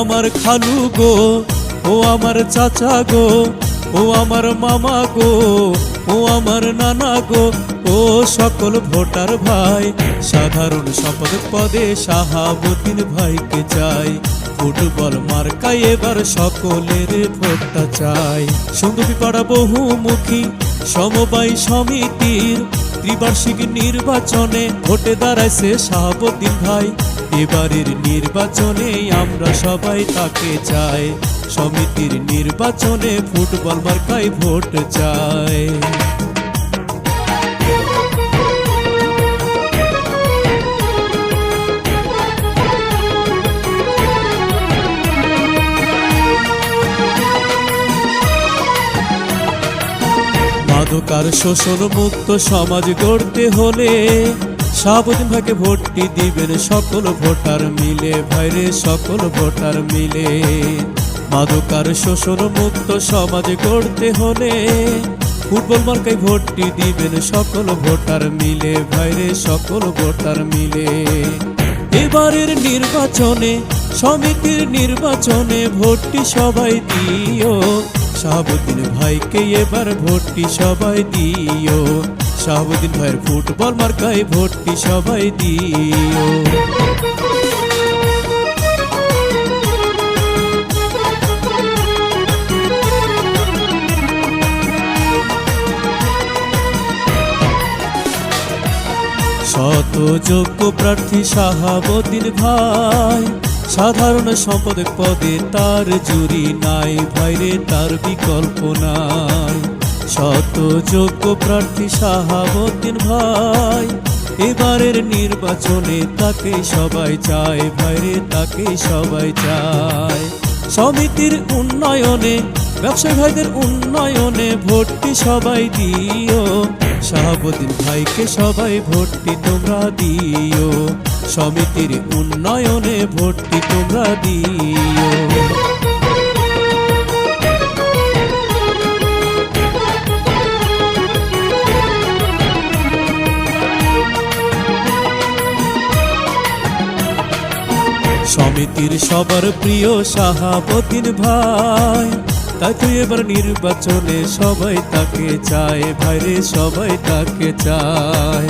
আমার খালু গো, ও আমার চাচা গো, ও আমার মামা গো, ও আমার নানা গো, ও সকল ভোটার ভাই। সাধারণ সম্পাদক পদে শাহাবুদ্দিন ভাইকে চাই। ফুটবল মার্কায় এবার সকলের ভোটটা চাই। সুন্দরী পাড়া বহুমুখী, সমবায় সমিতির ত্রিবার্ষিক নির্বাচনে ভোটে দাঁড়াইছে শাহাবুদ্দিন ভাই। এবারের নির্বাচনে আমরা সবাই তাকে চাই। সমিতির নির্বাচনে ফুটবল মার্কায় ভোট চাই। মাদকার শোষণ মুক্ত সমাজ গড়তে হলে সাবধান ভাগে ভোটটি দিবেন সকল ভোটার মিলে, ভাইরে সকল ভোটার মিলে। মাদকার শোষণ মুক্ত সমাজ গড়তে হলে ফুটবল মার্কায় ভোটটি দিবেন সকল ভোটার মিলে, ভাইরে সকল ভোটার মিলে। এবারের নির্বাচনে, সমিতির নির্বাচনে ভোটটি সবাই দিও। শাহাবুদ্দিন ভাইকে এবার ভোটটি সবাই দিও। শাহাবুদ্দিন ভাইয়ের ফুটবল মার্কায় ভোটটি সবাই দিও। শত যোগ্য প্রার্থী শাহাবুদ্দিন ভাই সাধারণ সম্পাদক পদে তার জুরি নাই ভাইরে তার বিকল্প নাই। শত যোগ্য প্রার্থী শাহাবুদ্দিন ভাই, এবারের নির্বাচনে তাকে সবাই চায় ভাইরে তাকে সবাই চায়। সমিতির উন্নয়নে ব্যবসায়ী ভাইদের উন্নয়নে ভোটটি সবাই দিও। শাহাবুদ্দিন ভাইকে সবাই ভোটটি তোমরা দিও। সমিতির উন্নয়নে ভোটটি তোমরা দিও। সমিতির সবার প্রিয় শাহাবুদ্দিন ভাই তাই এবার নির্বাচনে সবাই তাকে চায়। ভাইরে, সবাই তাকে চায়।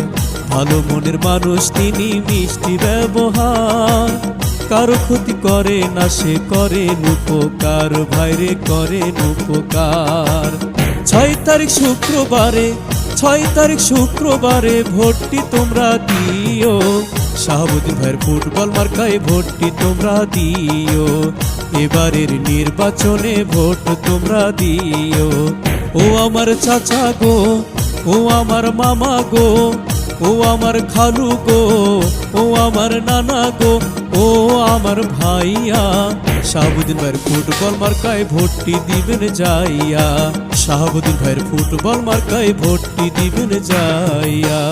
ভালো মনের মানুষ, তিনি মিষ্টি ব্যবহার। কারও ক্ষতি করে না, সে করে উপকার। ভাইরে করে উপকার। ছয় তারিখ শুক্রবারে, ছয় তারিখ শুক্রবারে ভোটটি তোমরা দিও। শাহাবুদ্দিন ভাইয়ের ফুটবল মার্কায় ভোটটি তোমরা দিও। এবারের নির্বাচনে ভোট তোমরা দিও। ও আমার চাচা গো, ও আমার মামা গো, ও আমার খালু গো, ও আমার নানা গো, ও আমার ভাইয়া। শাহাবুদ্দিন ভাইয়ের ফুটবল মার্কায় ভোটটি দিবেন যাইয়া। শাহাবুদ্দিন ভাইয়ের ফুটবল মার্কায় ভোটটি দিবেন যাইয়া।